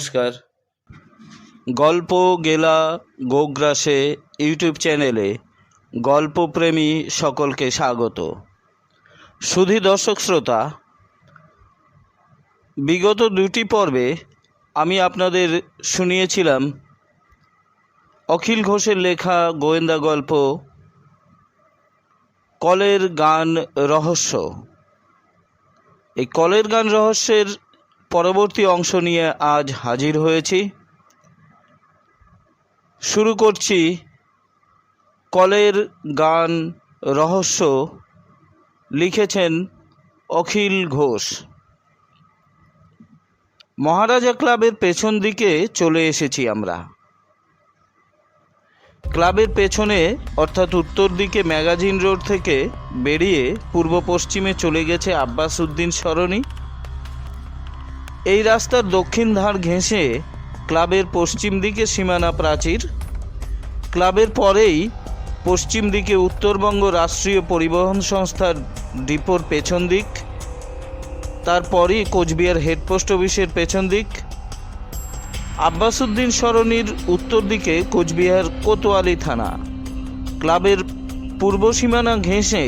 নমস্কার। গল্প গেলা গোগ্রাসে ইউটিউব চ্যানেলে গল্পপ্রেমী সকলকে স্বাগত। সুধী দর্শক শ্রোতা, বিগত দুটি পর্বে আমি আপনাদের শুনিয়েছিলাম অখিল ঘোষের লেখা গোয়েন্দা গল্প কলের গান রহস্য। এই কলের গান রহস্যের পরবর্তী অংশ নিয়ে আজ হাজির হয়েছি। শুরু করছি কলের গান, রহস্য, লিখেছেন অখিল ঘোষ। মহারাজা ক্লাবের পেছন দিকে চলে এসেছি আমরা। ক্লাবের পেছনে, অর্থাৎ উত্তর দিকে ম্যাগাজিন রোড থেকে বেরিয়ে পূর্ব পশ্চিমে চলে গেছে আব্বাস উদ্দিন সরণি। এই রাস্তার দক্ষিণ ধার ঘেঁষে ক্লাবের পশ্চিম দিকে সীমানা প্রাচীর। ক্লাবের পরেই পশ্চিম দিকে উত্তরবঙ্গ রাষ্ট্রীয় পরিবহন সংস্থার ডিপোর পেছন দিক, তারপরই কোচবিহার হেডপোস্ট অফিসের পেছন দিক। আব্বাসুদ্দিন সরণির উত্তর দিকে কোচবিহার কোতোয়ালি থানা। ক্লাবের পূর্ব সীমানা ঘেঁষে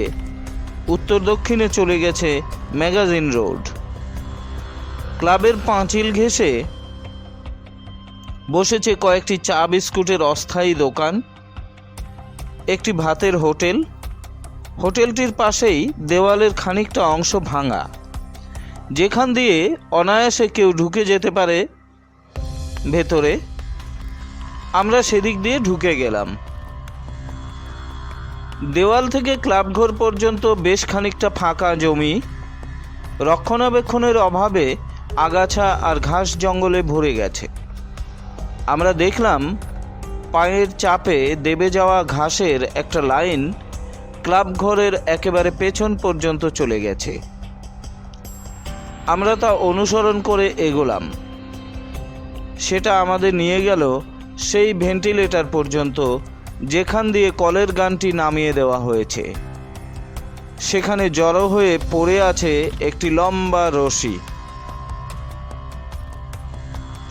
উত্তর দক্ষিণে চলে গেছে ম্যাগাজিন রোড। ক্লাবের পাঁচিল ঘেঁষে বসেছে কয়েকটি চা বিস্কুটের অস্থায়ী দোকান, একটি ভাতের হোটেল। হোটেলটির পাশেই দেওয়ালের খানিকটা অংশ ভাঙা। যেখান দিয়ে অনায়াসে কেউ ঢুকে যেতে পারে। ভেতরে আমরা সেদিক দিয়ে ঢুকে গেলাম। দেওয়াল থেকে ক্লাবঘর পর্যন্ত বেশ খানিকটা ফাঁকা জমি। রক্ষণাবেক্ষণের অভাবে আগাছা আর ঘাস জঙ্গলে ভরে গেছে। আমরা দেখলাম পায়ের চাপে দেবে যাওয়া ঘাসের একটা লাইন ক্লাব ঘরের একেবারে পেছন পর্যন্ত চলে গেছে। আমরা তা অনুসরণ করে এগোলাম। সেটা আমাদের নিয়ে গেল সেই ভেন্টিলেটর পর্যন্ত, যেখান দিয়ে কলের গানটি নামিয়ে দেওয়া হয়েছে। সেখানে জড়ো হয়ে পড়ে আছে একটি লম্বা রশি।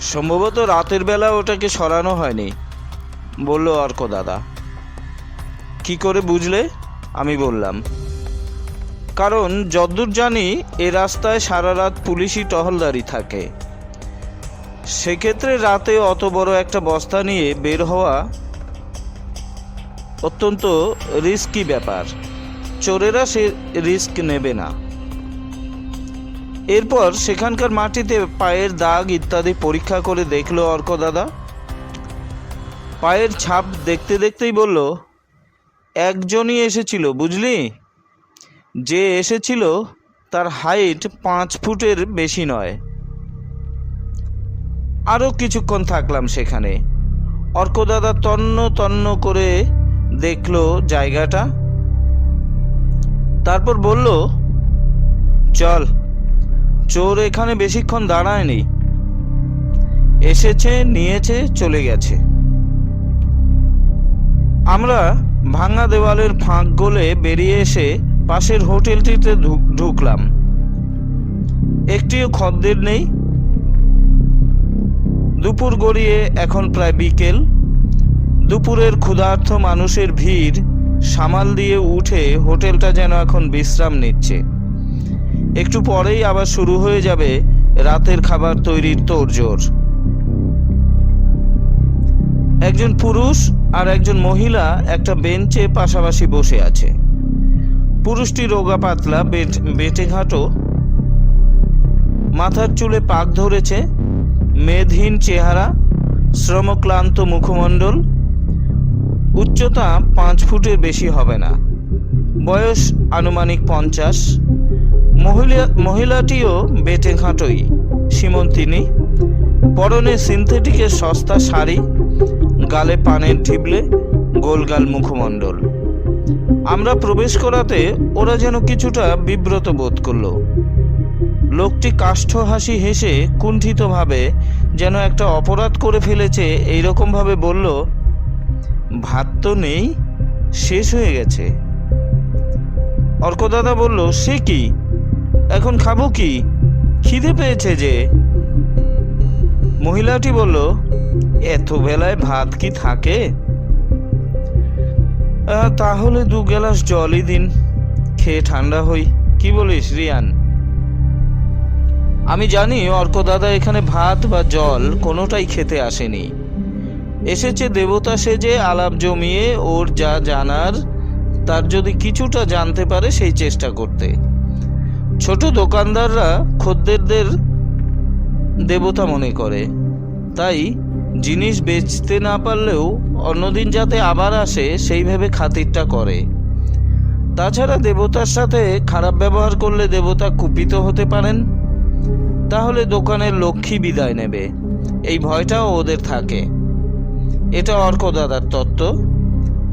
সম্ভবত রাতের বেলা ওটাকে সরানো হয়নি। বলল, অর্ক দাদা। কি করে বুঝলে? আমি বললাম, কারণ যদ্দূর জানি, এ রাস্তায় সারা রাত পুলিশি টহলদারি থাকে। সেক্ষেত্রে রাতে অত বড় একটা বস্তা নিয়ে বের হওয়া অত্যন্ত রিস্কি ব্যাপার। চোরেরা সে রিস্ক নেবে না। এরপর সেখানকার মাটিতে পায়ের দাগ ইত্যাদি পরীক্ষা করে দেখল অর্ক দাদা। পায়ের ছাপ দেখতে দেখতেই বলল, একজনই এসেছিল, বুঝলি? যে এসেছিল তার হাইট পাঁচ ফুটের বেশি নয়। আরও কিছুক্ষণ থাকলাম সেখানে। অর্কদাদা তন্ন তন্ন করে দেখল জায়গাটা। তারপর বলল, চল চোর এখানে বেশিক্ষণ দাঁড়ায়নি। এসেছে, নিয়েছে, চলে গেছে। আমরা ভাঙা দেওয়ালের ফাঁক গলে বেরিয়ে এসে পাশের হোটেলটিতে ঢুক- ঢুকলাম। একটিও খদ্দের নেই। দুপুর গড়িয়ে এখন প্রায় বিকেল। দুপুরের ক্ষুধার্ত মানুষের ভিড় সামাল দিয়ে উঠে হোটেলটা যেন এখন বিশ্রাম নিচ্ছে। একটু পরেই আবার শুরু হয়ে যাবে রাতের খাবার তৈরির তোড়জোড়। একজন পুরুষ আর একজন মহিলা একটা বেঞ্চে পাশাপাশি বসে আছে। পুরুষটি রোগা পাতলা, বেট- বেঁটেঘাটো মাথার চুলে পাক ধরেছে মেদহীন চেহারা, শ্রমক্লান্ত মুখমণ্ডল। উচ্চতা পাঁচ ফুটের বেশি হবে না। বয়স আনুমানিক পঞ্চাশ। মহিলা মহিলাটিও বেটে খাটোই। সীমন্তিনী, পরনে সিনথেটিকের সস্তা শাড়ি, গালে পানের ঢিবলে, গোলগাল মুখমণ্ডল। আমরা প্রবেশ করাতে ওরা যেন কিছুটা বিব্রত বোধ করল। লোকটি কাষ্ঠ হাসি হেসে কুণ্ঠিতভাবে যেন একটা অপরাধ করে ফেলেছে, এইরকমভাবে বলল, ভাত তো নেই, শেষ হয়ে গেছে। অর্কদাদা বলল, সে কি? এখন খাব কি? খিদে পেয়েছে যে। মহিলাটি বলল, এত বেলায় ভাত কি থাকে? তাহলে দু গ্লাস জলই দিন, খেয়ে ঠান্ডা হই। কি বলিস, রিয়ান? আমি জানি, অর্ক দাদা এখানে ভাত বা জল কোনোটাই খেতে আসেনি। এসেছে দেবতা সেজে আলাপ জমিয়ে, ওর যা জানার, তার যদি কিছুটা জানতে পারে, সেই চেষ্টা করতে। ছোট দোকানদাররা খদ্দেরদের দেবতা মনে করে। তাই জিনিস বেচতে না পারলেও অন্যদিন যাতে আবার আসে সেইভাবে খাতিরটা করে। তাছাড়া দেবতার সাথে খারাপ ব্যবহার করলে দেবতা কুপিত হতে পারেন। তাহলে দোকানের লক্ষ্মী বিদায় নেবে। এই ভয়টাও ওদের থাকে। এটা অর্ক দাদার তত্ত্ব।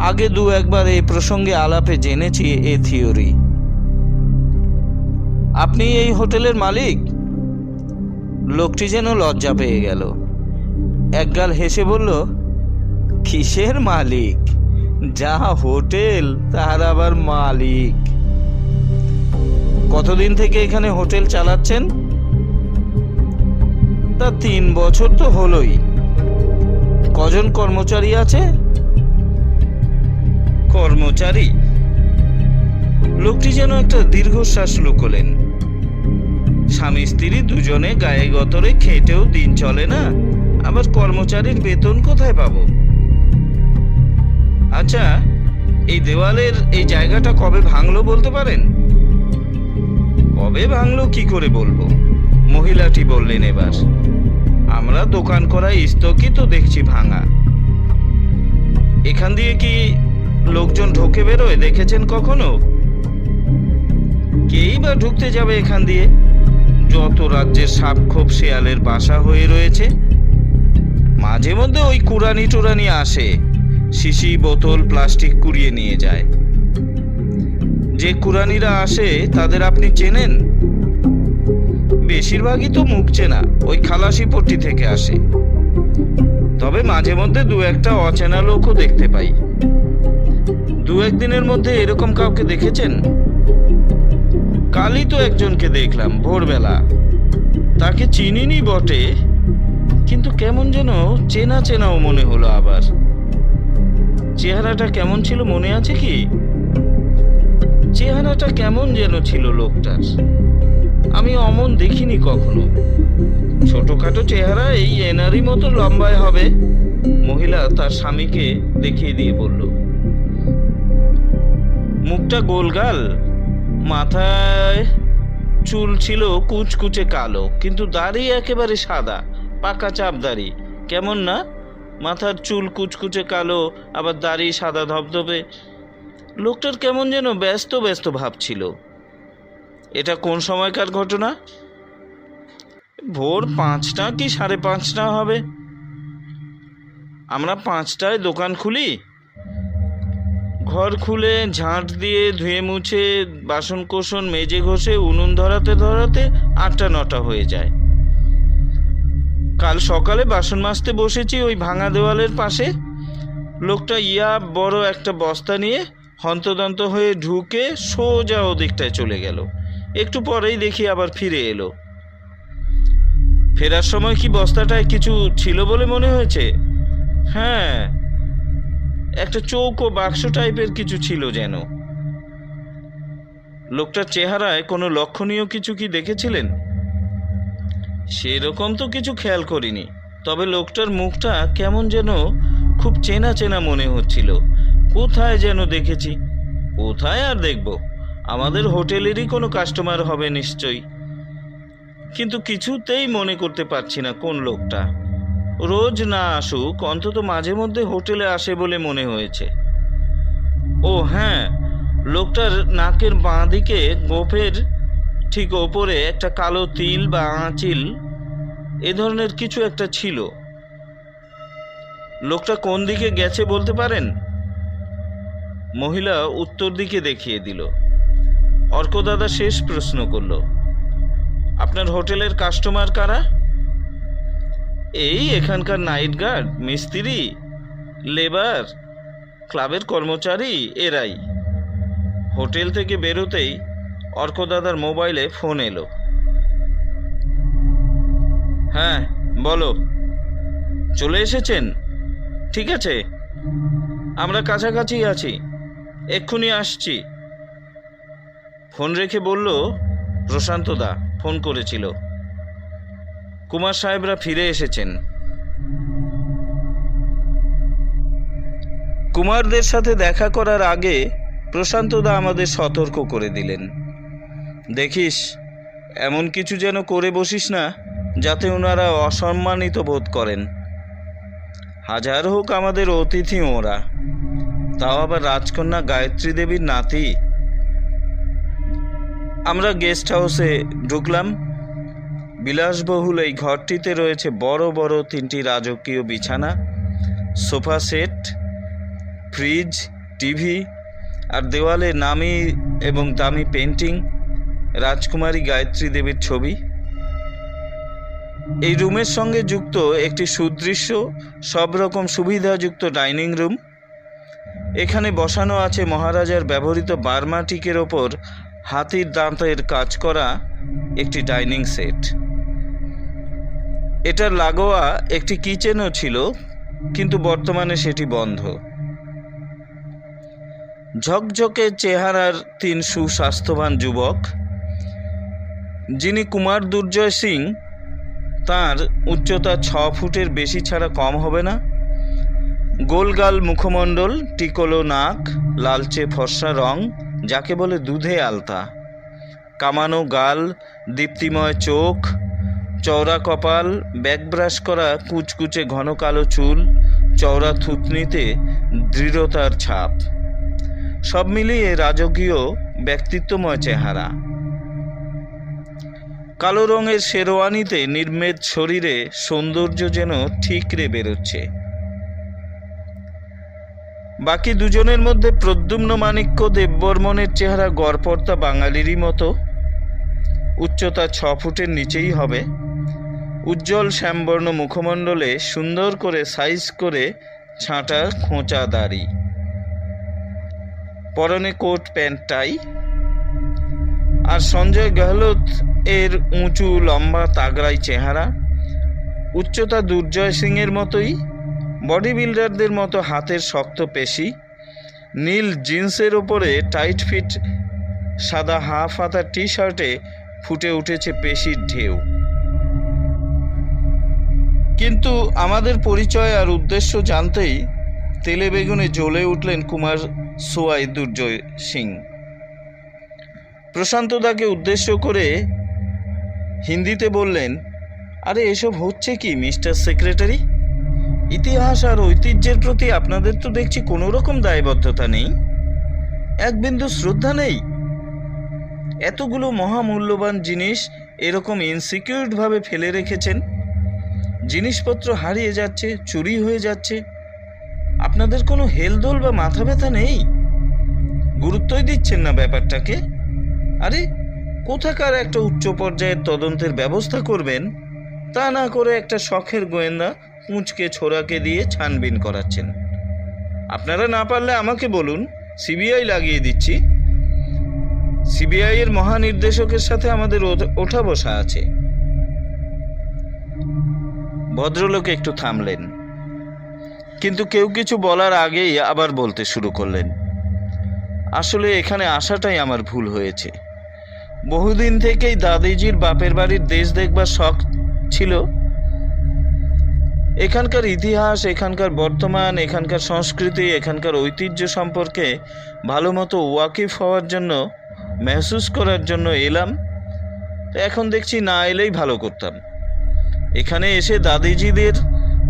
আগে দু একবার এই প্রসঙ্গে আলাপে জেনেছি এ থিওরি। আপনি এই হোটেলের মালিক? লোকটি যেন লজ্জা পেয়ে গেল। একগাল হেসে বলল, কিসের মালিক? যা হোটেল তার আবার মালিক। কতদিন থেকে এখানে হোটেল চালাচ্ছেন? তা তিন বছর তো হলোই। কজন কর্মচারী আছে? কর্মচারী? লোকটি যেন একটা দীর্ঘশ্বাস লুকলেন। স্বামী স্ত্রী দুজনে গায়ে গতরে খেটেও দিন চলে না। আবার কর্মচারীর বেতন কোথায় পাবো? আচ্ছা এই দেওয়ালের এই জায়গাটা কবে ভাঙলো বলতে পারেন? কবে ভাঙলো কি করে বলব? মহিলাটি বললেন এবার, আমরা দোকান করা স্থগিত দেখছি ভাঙা। এখান দিয়ে কি লোকজন ঢোকে বেরোয়, দেখেছেন কখনো? কেই বা ঢুকতে যাবে এখান দিয়ে? যত রাজ্যের সাপখোপ শেয়ালের বাসা হয়ে রয়েছে, মাঝে মধ্যে ওই কুরানি টুরানি আসে, শিশি বোতল, প্লাস্টিক কুড়িয়ে নিয়ে যায়। যে কুরানিরা আসে, তাদের আপনি চেনেন? বেশিরভাগই তো মুখ চেনা, ওই খালাসি পট্টি থেকে আসে। তবে মাঝে মধ্যে দু একটা অচেনা লোকও দেখতে পাই। দু একদিনের মধ্যে এরকম কাউকে দেখেছেন? কালই তো একজনকে দেখলাম, ভোরবেলা। তাকে চিনিনি বটে, কিন্তু কেমন যেন চেনা চেনাও মনে হলো আবার। চেহারাটা কেমন ছিল মনে আছে কি? চেহারাটা কেমন যেন ছিল লোকটার। আমি অমন দেখিনি কখনো। ছোটখাটো চেহারা এই এনারই মতো লম্বায় হবে, মহিলা তার স্বামীকে দেখিয়ে দিয়ে বলল, মুখটা গোলগাল মাথায় চুল ছিল কুচকুচে কালো, কিন্তু দাড়ি একেবারে সাদা, পাকা চাপ দাড়ি। কেমন না? মাথার চুল কুচকুচে কালো, আবার দাড়ি সাদা ধবধবে। লোকটার কেমন যেন ব্যস্ত ব্যস্ত ভাব ছিল। এটা কোন সময়কার ঘটনা? ভোর পাঁচটা কি সাড়ে পাঁচটা হবে? আমরা পাঁচটায় দোকান খুলি? ঘর খুলে ঝাঁট দিয়ে ধুয়ে মুছে বাসন কোসন মেজে ঘষে উনুন ধরাতে ধরাতে আটটা নটা হয়ে যায়। কাল সকালে বাসন মাজতে বসেছি ওই ভাঙা দেওয়ালের পাশে। লোকটা ইয়া বড় একটা বস্তা নিয়ে হন্তদন্ত হয়ে ঢুকে সোজা ওদিকটায় চলে গেল। একটু পরেই দেখি আবার ফিরে এলো। ফেরার সময় কি বস্তাটায় কিছু ছিল বলে মনে হয়েছে? হ্যাঁ একটা চৌকো বাক্স টাইপের কিছু ছিল যেন। লোকটার চেহারায় কোনো লক্ষণীয় কিছু কি দেখেছিলেন? সেরকম তো কিছু খেয়াল করিনি, তবে লোকটার মুখটা কেমন যেন খুব চেনা চেনা মনে হচ্ছিল। কোথায় যেন দেখেছি? কোথায় আর দেখব? আমাদের হোটেলেরই কোনো কাস্টমার হবে নিশ্চয়ই। কিন্তু কিছুতেই মনে করতে পারছি না কোন লোকটা। রোজ না আসুক, অন্তত মাঝে মধ্যে হোটেলে আসে বলে মনে হয়েছে। ও হ্যাঁ লোকটার নাকের বাঁ দিকে গোফের ঠিক ওপরে একটা কালো তিল বা আঁচিল, এ ধরনের কিছু একটা ছিল। লোকটা কোন দিকে গেছে বলতে পারেন? মহিলা উত্তর দিকে দেখিয়ে দিল। অর্কদাদা শেষ প্রশ্ন করল, আপনার হোটেলের কাস্টমার কারা? এই এখানকার নাইট গার্ড মিস্ত্রি লেবার ক্লাবের কর্মচারী, এরাই। হোটেল থেকে বেরোতেই অর্কদাদার মোবাইলে ফোন এলো। হ্যাঁ বলো। চলে এসেছেন? ঠিক আছে। আমরা কাছাকাছি আছি। এক্ষুনি আসছি। ফোন রেখে বলল, প্রশান্ত দা ফোন করেছিল। কুমার সাহেবরা ফিরে এসেছেন। কুমারদের সাথে দেখা করার আগে প্রশান্ত দা আমাদের সতর্ক করে দিলেন। দেখিস, এমন কিছু যেন করে বসিস না, যাতে ওনারা অসম্মানিত বোধ করেন। হাজার হোক আমাদের অতিথি ওরা, তাও আবার রাজকন্যা গায়ত্রী দেবীর নাতি। আমরা গেস্ট হাউসে ঢুকলাম। বিলাসবহুল এই ঘরটিতে রয়েছে বড় বড় তিনটি রাজকীয় বিছানা, সোফা সেট, ফ্রিজ, টিভি আর দেওয়ালে নামি এবং দামি পেন্টিং রাজকুমারী গায়ত্রী দেবীর ছবি। এই রুমের সঙ্গে যুক্ত একটি সুদৃশ্য সব রকম সুবিধাযুক্ত ডাইনিং রুম। এখানে বসানো আছে মহারাজার ব্যবহৃত বার্মাটিকের ওপর হাতির দাঁতের কাজ করা একটি ডাইনিং সেট। এটার লাগোয়া একটি কিচেনও ছিল, কিন্তু বর্তমানে সেটি বন্ধ। ঝকঝকে চেহারার তিন সুস্বাস্থ্যবান যুবক, যিনি কুমার দুর্জয় সিং, তার উচ্চতা ছ ফুটের বেশি ছাড়া কম হবে না। গোলগাল মুখমণ্ডল, টিকলো নাক, লালচে ফর্সা রং, যাকে বলে দুধে আলতা। কামানো গাল, দীপ্তিময় চোখ চওড়া কপাল ব্যাকব্রাশ করা কুচকুচে ঘন কালো চুল, চওড়া থুতনিতে দৃঢ়তার ছাপ। সব মিলিয়ে রাজকীয়, ব্যক্তিত্বময় চেহারা। কালো রঙের শেরওয়ানিতে নির্মেদ শরীরে সৌন্দর্য যেন ঠিকরে বেরোচ্ছে। বাকি দুজনের মধ্যে প্রদ্যুম্ন মাণিক্য দেববর্মনের চেহারা গড়পর্তা বাঙালিরই মতো। উচ্চতা ছ ফুটের নিচেই হবে। উজ্জ্বল শ্যামবর্ণ মুখমণ্ডলে সুন্দর করে সাইজ করে ছাঁটা খোঁচা দাড়ি। পরনে কোট, প্যান্ট, টাই। আর সঞ্জয় গেহলত এর উঁচু, লম্বা, তাগড়াই চেহারা। উচ্চতা দুর্জয় সিংয়ের মতোই। বডি বিল্ডারদের মতো হাতের শক্ত পেশি। নীল জিন্সের ওপরে টাইট ফিট সাদা হাফ হাতা টি শার্টে ফুটে উঠেছে পেশির ঢেউ। কিন্তু আমাদের পরিচয় আর উদ্দেশ্য জানতেই তেলে বেগুনে জ্বলে উঠলেন কুমার সোয়াই দুর্জয় সিং। প্রশান্তদাকে উদ্দেশ্য করে হিন্দিতে বললেন, আরে, এসব হচ্ছে কি, মিস্টার সেক্রেটারি? ইতিহাস আর ঐতিহ্যের প্রতি আপনাদের তো দেখছি কোনো রকম দায়বদ্ধতা নেই। এক বিন্দু শ্রদ্ধা নেই। এতগুলো মহামূল্যবান জিনিস এরকম ইনসিকিউরভাবে ফেলে রেখেছেন। জিনিসপত্র হারিয়ে যাচ্ছে, চুরি হয়ে যাচ্ছে। আপনাদের কোনো হেলদোল বা মাথা ব্যথা নেই? গুরুত্বই দিচ্ছেন না ব্যাপারটাকে। আরে, কোথাকার একটা উচ্চ পর্যায়ের তদন্তের ব্যবস্থা করবেন? তা না করে একটা শখের গোয়েন্দা পুঁচকে ছোড়াকে দিয়ে ছানবিন করাচ্ছেন। আপনারা না পারলে আমাকে বলুন, সিবিআই লাগিয়ে দিচ্ছি। সিবিআই এর মহানির্দেশকের সাথে আমাদের ওঠা বসা আছে। ভদ্রলোক একটু থামলেন। কিন্তু কেউ কিছু বলার আগেই আবার বলতে শুরু করলেন, আসলে এখানে আসাটাই আমার ভুল হয়েছে। বহুদিন থেকেই দাদিজির বাপের বাড়ির দেশ দেখবার শখ ছিল। এখানকার ইতিহাস, এখানকার বর্তমান, এখানকার সংস্কৃতি, এখানকার ঐতিহ্য সম্পর্কে ভালো মতো ওয়াকিফ হওয়ার জন্য মেহসুস করার জন্য এলাম। এখন দেখছি না এলেই ভালো করতাম। এখানে এসে দাদিজিদের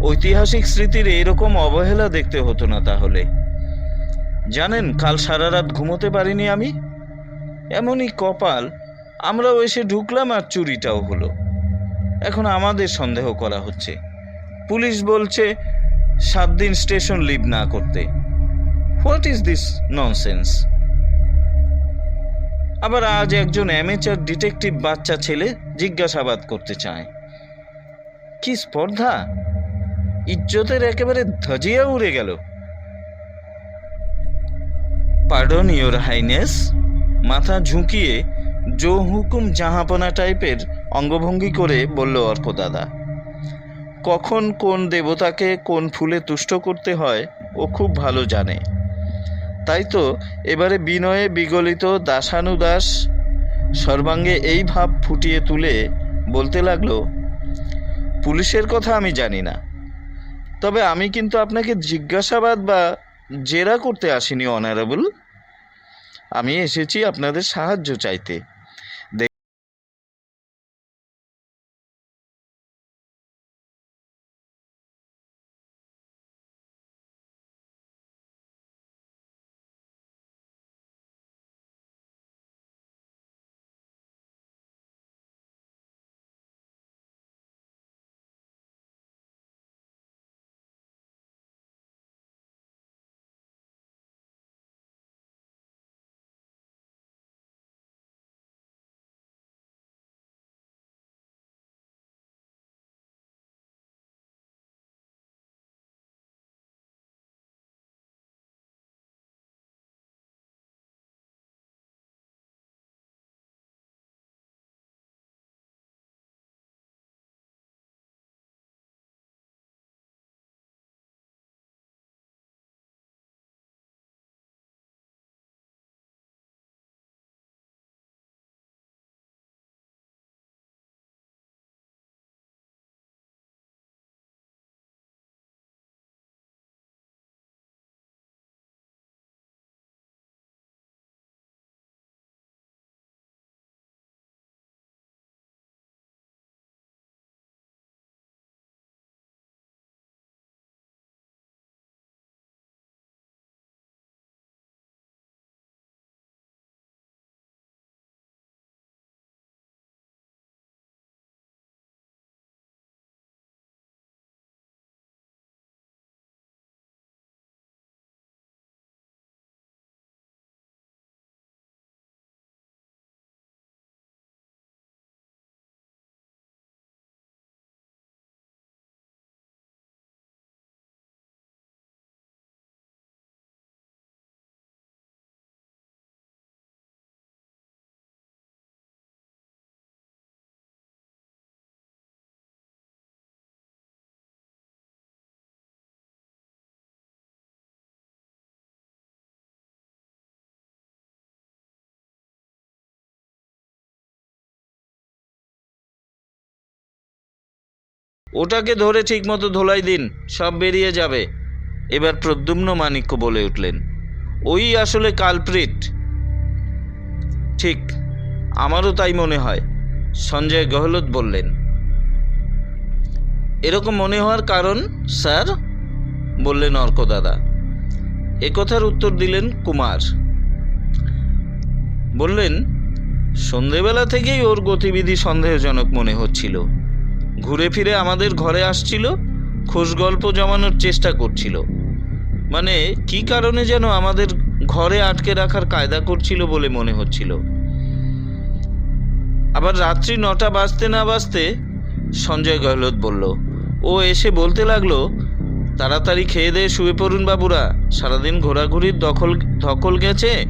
ঐতিহাসিক স্মৃতির এইরকম অবহেলা দেখতে হতো না তাহলে। জানেন, কাল সারা রাত ঘুমোতে পারিনি আমি? এমনই কপাল, আমরাও এসে ঢুকলাম আর চুরিটাও হলো। এখন আমাদের সন্দেহ করা হচ্ছে। পুলিশ বলছে, সাত দিন স্টেশন লিভ না করতে। What is this nonsense? আবার আজ একজন অ্যামেচার ডিটেকটিভ বাচ্চা ছেলে জিজ্ঞাসাবাদ করতে চায়। কি স্পর্ধা? ইজ্জতের একেবারে ধজিয়া উড়ে গেল। পার্ডন ইয়োর হাইনেস মাথা ঝুঁকিয়ে জো হুকুম জাহাপনা টাইপের অঙ্গভঙ্গি করে বলল অর্ক দাদা কখন কোন দেবতাকে কোন ফুলে তুষ্ট করতে হয় ও খুব ভালো জানে। তাই তো এবারে বিনয়ে বিগলিত দাসানুদাস সর্বাঙ্গে এই ভাব ফুটিয়ে তুলে বলতে লাগল পুলিশের কথা আমি জানি না। তবে আমি কিন্তু আপনাকে জিজ্ঞাসাবাদ বা জেরা করতে আসিনি, অনারেবল। আমি এসেছি আপনাদের সাহায্য চাইতে। ওটাকে ধরে ঠিকমতো ধোলাই দিন, সব বেরিয়ে যাবে। এবার প্রদ্যুম্ন মাণিক্য বলে উঠলেন, ওই আসলে কালপ্রিট। ঠিক, আমারও তাই মনে হয়, সঞ্জয় গহলত বললেন। এরকম মনে হওয়ার কারণ, স্যার? বললেন অর্কদাদা একথার উত্তর দিলেন কুমার। বললেন, সন্ধেবেলা থেকেই ওর গতিবিধি সন্দেহজনক মনে হচ্ছিল। ঘুরে ফিরে আমাদের ঘরে আসছিল খোঁজ গল্প জমানোর চেষ্টা করছিল। মানে কি কারণে যেন আমাদের ঘরে আটকে রাখার কায়দা করছিল বলে মনে হচ্ছিল। আবার রাত্রি নটা বাজতে না বাজতে সঞ্জয় গহলত বলল, ও এসে বলতে লাগল, তাড়াতাড়ি খেয়ে দিয়ে শুয়ে পড়ুন বাবুরা, সারাদিন ঘোরাঘুরির দখল, ধকল গেছে।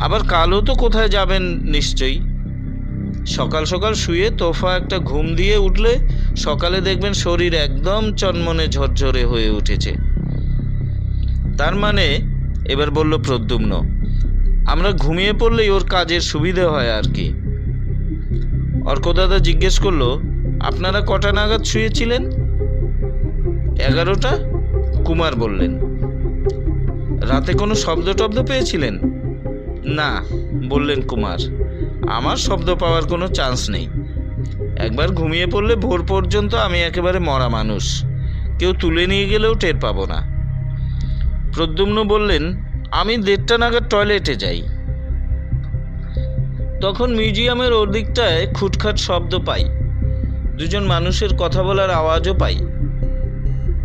আবার কালও তো কোথায় যাবেন নিশ্চয়ই? সকাল সকাল শুয়ে তোফা একটা ঘুম দিয়ে উঠলে সকালে দেখবেন শরীর একদম চনমনে ঝরঝরে হয়ে উঠেছে। তার মানে এবার বলল প্রদ্যুম্ন, আমরা ঘুমিয়ে পড়লেই ওর কাজের সুবিধে হয় আর কি। অর্কদাদা জিজ্ঞেস করল, আপনারা কটা নাগাদ শুয়েছিলেন? এগারোটা? কুমার বললেন, রাতে কোনো শব্দ টব্দ পেয়েছিলেন? না, বললেন কুমার। আমার শব্দ পাওয়ার কোনো চান্স নেই। একবার ঘুমিয়ে পড়লে ভোর পর্যন্ত আমি একেবারে মরা মানুষ। কেউ তুলে নিয়ে গেলেও টের পাবো না। প্রদ্যুম্ন বললেন, আমি দেড়টা নাগাদ টয়লেটে যাই। তখন মিউজিয়ামের ওর দিকটায় খুটখাট শব্দ পাই। দুজন মানুষের কথা বলার আওয়াজও পাই।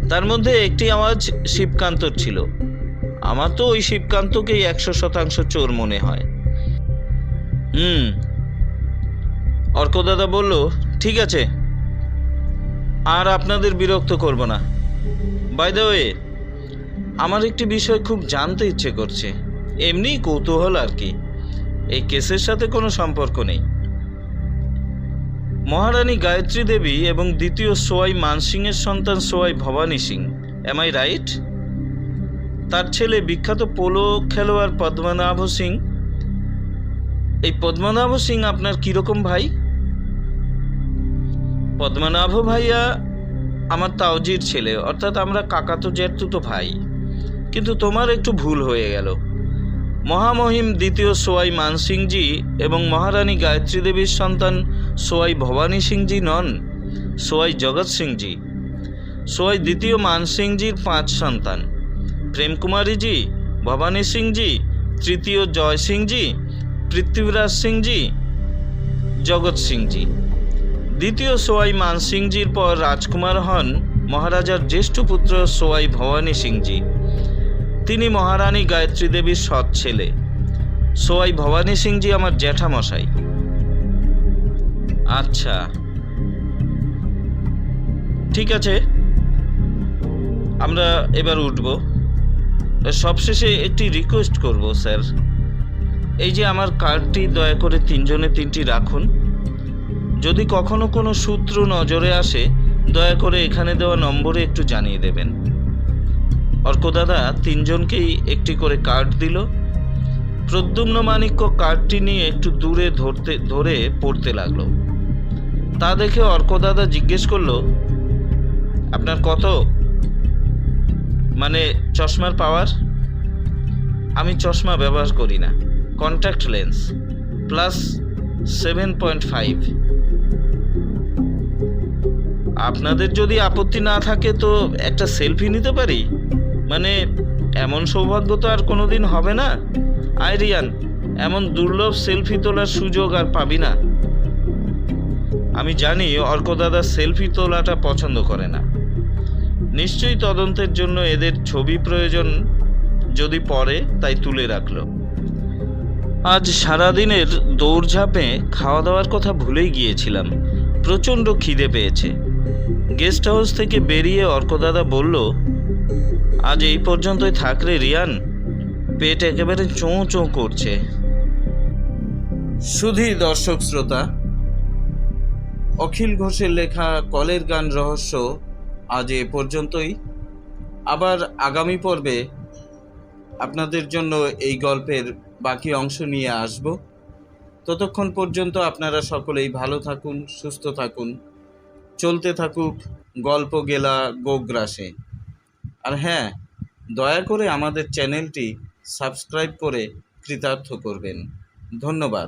তার মধ্যে একটি আওয়াজ শিবকান্তর ছিল। আমার তো ওই শিবকান্তকেই একশো শতাংশ চোর মনে হয়। হুম। অর্কদাদা বলল, ঠিক আছে। আর আপনাদের বিরক্ত করব না। বাই দ্য ওয়ে আমার একটি বিষয় খুব জানতে ইচ্ছে করছে। এমনি কৌতূহল আর কি। এই কেসের সাথে কোনো সম্পর্ক নেই। মহারানী গায়ত্রী দেবী এবং দ্বিতীয় সোয়াই মানসিংয়ের সন্তান Sawai Bhawani Singh am I right তার ছেলে বিখ্যাত পোলো খেলোয়াড় পদ্মনাভ সিং এই পদ্মনাভ সিং আপনার কীরকম ভাই? পদ্মনাভ ভাইয়া আমার তাওজির ছেলে, অর্থাৎ আমরা কাকাতো জ্যাঠতুতো ভাই। কিন্তু তোমার একটু ভুল হয়ে গেল। মহামহিম দ্বিতীয় সোয়াই মানসিংজি এবং মহারানী গায়ত্রী দেবীর সন্তান সোয়াই ভবানী সিংজি নন, সোয়াই জগৎ সিংজি। সোয়াই দ্বিতীয় মানসিংজির পাঁচ সন্তান, প্রেমকুমারীজি, ভবানী সিংজি, তৃতীয় জয় সিংজি পৃথ্বীরাজ সিংজি জগৎ সিংজি দ্বিতীয় সোয়াই মানসিংজির পর রাজকুমার হন মহারাজার জ্যেষ্ঠ পুত্র সোয়াই ভবানী সিংজি তিনি মহারানী গায়ত্রী দেবীর সৎ ছেলে। সোয়াই ভবানী সিংজি আমার জ্যাঠামশাই। আচ্ছা। ঠিক আছে। আমরা এবার উঠব। সবশেষে একটি রিকোয়েস্ট করব, স্যার। এই যে আমার কার্ডটি দয়া করে তিনজনে তিনটি রাখুন। যদি কখনো কোনো সূত্র নজরে আসে, দয়া করে এখানে দেওয়া নম্বরে একটু জানিয়ে দেবেন। অর্কদাদা তিনজনকেই একটি করে কার্ড দিল। প্রদ্যুম্ন মাণিক্য কার্ডটি নিয়ে একটু দূরে ধরতে, ধরে পড়তে লাগল। তা দেখে অর্কদাদা জিজ্ঞেস করল, আপনার কত? মানে চশমার পাওয়ার? আমি চশমা ব্যবহার করি না। Contact lens plus seven point five আপনাদের যদি আপত্তি না থাকে তো একটা সেলফি নিতে পারি? মানে এমন সৌভাগ্য তো আর কোনো দিন হবে না। আইরিয়ান এমন দুর্লভ সেলফি তোলার সুযোগ আর পাবি না। আমি জানি অর্ক দাদা সেলফি তোলাটা পছন্দ করে না। নিশ্চয়ই তদন্তের জন্য এদের ছবি প্রয়োজন যদি পরে তাই তুলে রাখল। আজ সারাদিনের দৌড়ঝাঁপে খাওয়া দাওয়ার কথা ভুলেই গিয়েছিলাম। প্রচণ্ড খিদে পেয়েছে। গেস্ট হাউস থেকে বেরিয়ে অর্কদাদা বলল, আজ এই পর্যন্তই থাক রে রিয়ান। পেট একেবারে চোঁ চোঁ করছে। শুধু দর্শক শ্রোতা, অখিল ঘোষের লেখা কলের গান রহস্য আজ এ পর্যন্তই। আবার আগামী পর্বে আপনাদের জন্য এই গল্পের বাকি অংশ নিয়ে আসব। ততক্ষণ পর্যন্ত আপনারা সকলেই ভালো থাকুন, সুস্থ থাকুন, চলতে থাকুক গল্প গেলা গোগ্রাসে। আর হ্যাঁ দয়া করে আমাদের চ্যানেলটি সাবস্ক্রাইব করে কৃতার্থ করবেন। ধন্যবাদ।